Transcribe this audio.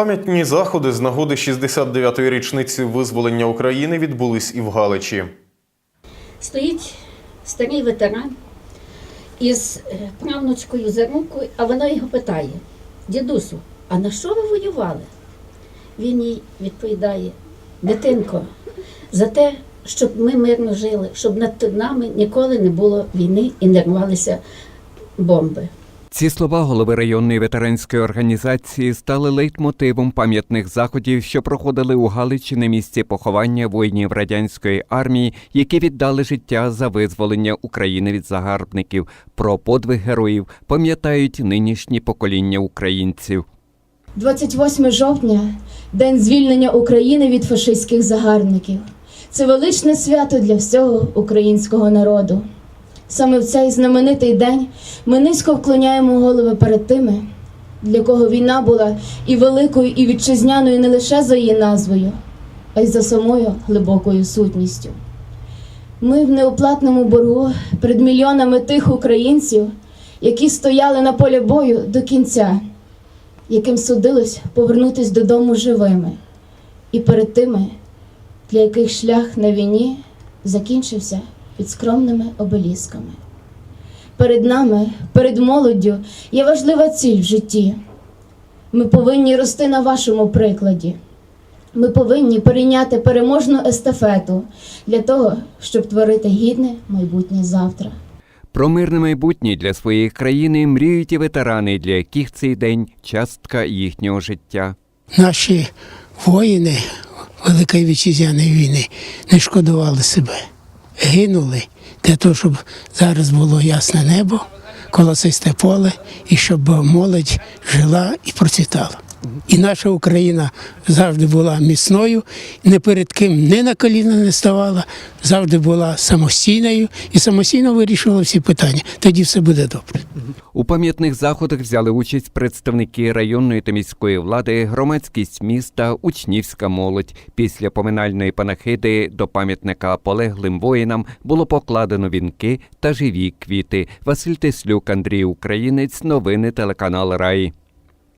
Пам'ятні заходи з нагоди 69-ї річниці визволення України відбулись і в Галичі. Стоїть старий ветеран із е, правнучкою за руку, а вона його питає: дідусю, а на що ви воювали? Він їй відповідає: дитинко, за те, щоб ми мирно жили, щоб над нами ніколи не було війни і не рвалися бомби. Ці слова голови районної ветеранської організації стали лейтмотивом пам'ятних заходів, що проходили у Галичі на місці поховання воїнів радянської армії, які віддали життя за визволення України від загарбників. Про подвиг героїв пам'ятають нинішні покоління українців. 28 жовтня день звільнення України від фашистських загарбників. Це величне свято для всього українського народу. Саме в цей знаменитий день ми низько вклоняємо голови перед тими, для кого війна була і великою, і вітчизняною не лише за її назвою, а й за самою глибокою сутністю. Ми в неоплатному боргу перед мільйонами тих українців, які стояли на полі бою до кінця яким судилось повернутись додому живими, і перед тими, для яких шлях на війні закінчився під скромними обелісками. Перед нами, перед молоддю, є важлива ціль в житті. Ми повинні рости на вашому прикладі. Ми повинні перейняти переможну естафету для того, щоб творити гідне майбутнє завтра. Про мирне майбутнє для своєї країни мріють і ветерани, для яких цей день частка їхнього життя. наші воїни Великої вітчизняної війни не шкодували себе, гинули для того, щоб зараз було ясне небо, колосисте поле, і щоб молодь жила і процвітала. І наша Україна завжди була міцною, не перед ким не на коліна не ставала, завжди була самостійною і самостійно вирішувала всі питання. Тоді все буде добре. У пам'ятних заходах взяли участь представники районної та міської влади, громадськість міста, учнівська молодь. Після поминальної панахиди до пам'ятника полеглим воїнам було покладено вінки та живі квіти. Василь Теслюк, Андрій Українець. Новини телеканал Раї.